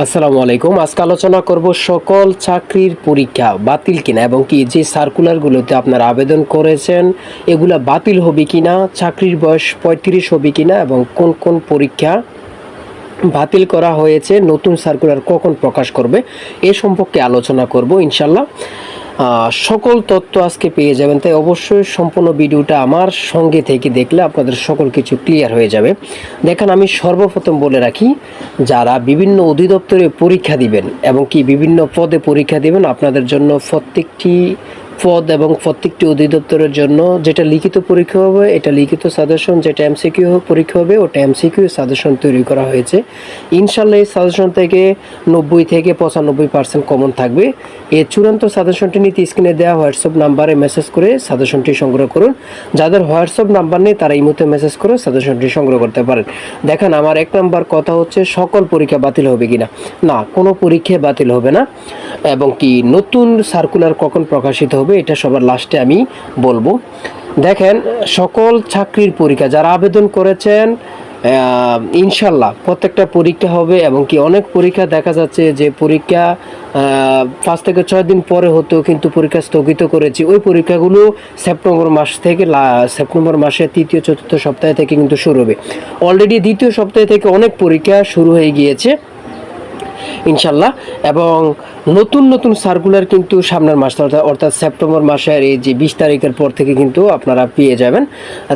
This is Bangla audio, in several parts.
আসসালামু আলাইকুম। আজকে আলোচনা করব সকল চাকরির পরীক্ষা বাতিল কিনা এবং কি যে সার্কুলারগুলোতে আপনারা আবেদন করেছেন, এগুলা বাতিল হবে কিনা, চাকরির বয়স পঁয়ত্রিশ হবে কিনা এবং কোন কোন পরীক্ষা বাতিল করা হয়েছে, নতুন সার্কুলার কখন প্রকাশ করবে, এ সম্পর্কে আলোচনা করব ইনশাল্লাহ সকল তথ্য আজকে পেয়ে যাবেন। তাই অবশ্যই সম্পূর্ণ ভিডিওটা আমার সঙ্গে থেকে দেখলে আপনাদের সকল কিছু ক্লিয়ার হয়ে যাবে। দেখেন, আমি সর্বপ্রথম বলে রাখি, যারা বিভিন্ন অধিদপ্তরে পরীক্ষা দিবেন এবং কি বিভিন্ন পদে পরীক্ষা দিবেন, আপনাদের জন্য প্রত্যেকটি পদ এবং প্রত্যেকটি অধিদপ্তরের জন্য যেটা লিখিত পরীক্ষা হবে, এটা লিখিত সাজেশন, যেটা এমসিকিউ পরীক্ষা হবে, ওটা এমসিকিউ সাজেশন তৈরি করা হয়েছে। ইনশাল্লাহ এই সাজেশন থেকে নব্বই থেকে পঁচানব্বই পার্সেন্ট কমন থাকবে। এই চূড়ান্ত সাজেশনটি নিতে স্ক্রিনে দেওয়া হোয়াটসঅ্যাপ নাম্বারে মেসেজ করে সাজেশনটি সংগ্রহ করুন। যাদের হোয়াটসঅ্যাপ নাম্বার নেই, তারা এই মুহূর্তে মেসেজ করে সাজেশনটি সংগ্রহ করতে পারেন। দেখেন, আমার এক নাম্বার কথা হচ্ছে, সকল পরীক্ষা বাতিল হবে কিনা? না, কোনো পরীক্ষা বাতিল হবে না। এবং কি, নতুন সার্কুলার কখন প্রকাশিত হবে, এটা সবার লাস্টে আমি বলব। দেখেন, সকল চাকরির পরীক্ষা যারা আবেদন করেছেন ইনশাল্লাহ প্রত্যেকটা পরীক্ষা হবে এবং কি অনেক পরীক্ষা দেখা যাচ্ছে যে পরীক্ষা পাঁচ থেকে ছয় দিন পরে হতো কিন্তু পরীক্ষা স্থগিত করেছি। ওই পরীক্ষাগুলো সেপ্টেম্বর মাস থেকে সেপ্টেম্বর মাসের তৃতীয়, চতুর্থ সপ্তাহ থেকে কিন্তু শুরু হবে। অলরেডি দ্বিতীয় সপ্তাহ থেকে অনেক পরীক্ষা শুরু হয়ে গিয়েছে। ইনশাল্লাহ। এবং নতুন নতুন সার্কুলার কিন্তু সামনের মাস, অর্থাৎ সেপ্টেম্বর মাসের এই যে বিশ তারিখের পর থেকে কিন্তু আপনারা পেয়ে যাবেন।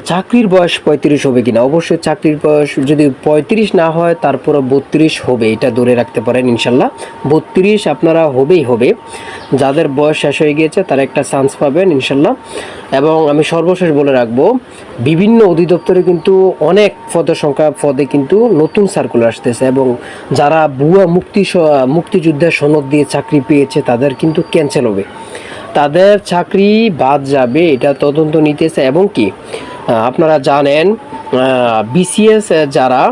চাকরির বয়স পঁয়ত্রিশ হবে কিনা? অবশ্যই চাকরির বয়স যদি পঁয়ত্রিশ না হয় তারপরে বত্রিশ হবে। এটা ধরে রাখতে পারেন ইনশাল্লাহ। বত্রিশ আপনারা হবেই হবে। যাদের বয়স শেষ হয়ে গিয়েছে, তারা একটা চান্স পাবেন ইনশাল্লাহ। এবং আমি সর্বশেষ বলে রাখব, বিভিন্ন অধিদপ্তরে কিন্তু অনেক পদের সংখ্যা, পদে কিন্তু নতুন সার্কুলার আসতেছে। এবং যারা ভুয়া মুক্তি মুক্তিযুদ্ধের সনদ দিয়ে চাকরি পেয়েছে, তাদের কিন্তু ক্যান্সেল হবে। তাদের চাকরি বাদ যাবে, এটা তদন্ত নিতেছে। এবং কি আপনারা জানেন বিসিএস যারা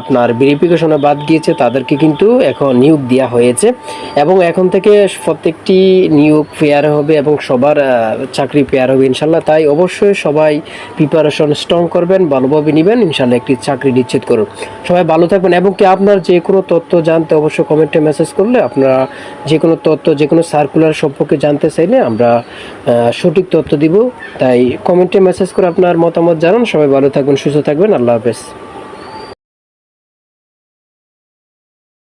আপনার ভেরিফিকেশনে বাদ গিয়েছে, তাদেরকে কিন্তু এখন নিয়োগ দেওয়া হয়েছে। এবং এখন থেকে প্রত্যেকটি নিয়োগ ফেয়ার হবে এবং সবার চাকরি ফেয়ার হবে ইনশাল্লাহ। তাই অবশ্যই সবাই প্রিপারেশন স্ট্রং করবেন, ভালোভাবে নেবেন, ইনশাল্লাহ একটি চাকরি নিশ্চিত করুন। সবাই ভালো থাকবেন। এবং কি আপনার যে কোনো তথ্য জানতে অবশ্যই কমেন্টে মেসেজ করলে আপনারা যে কোনো তথ্য, যে কোনো সার্কুলার সম্পর্কে জানতে চাইলে আমরা সঠিক তথ্য দিব। তাই কমেন্টে মেসেজ করে আপনার মতামত জানান। সবাই ভালো থাকবেন, সুস্থ থাকবেন। আল্লাহ হাফেজ।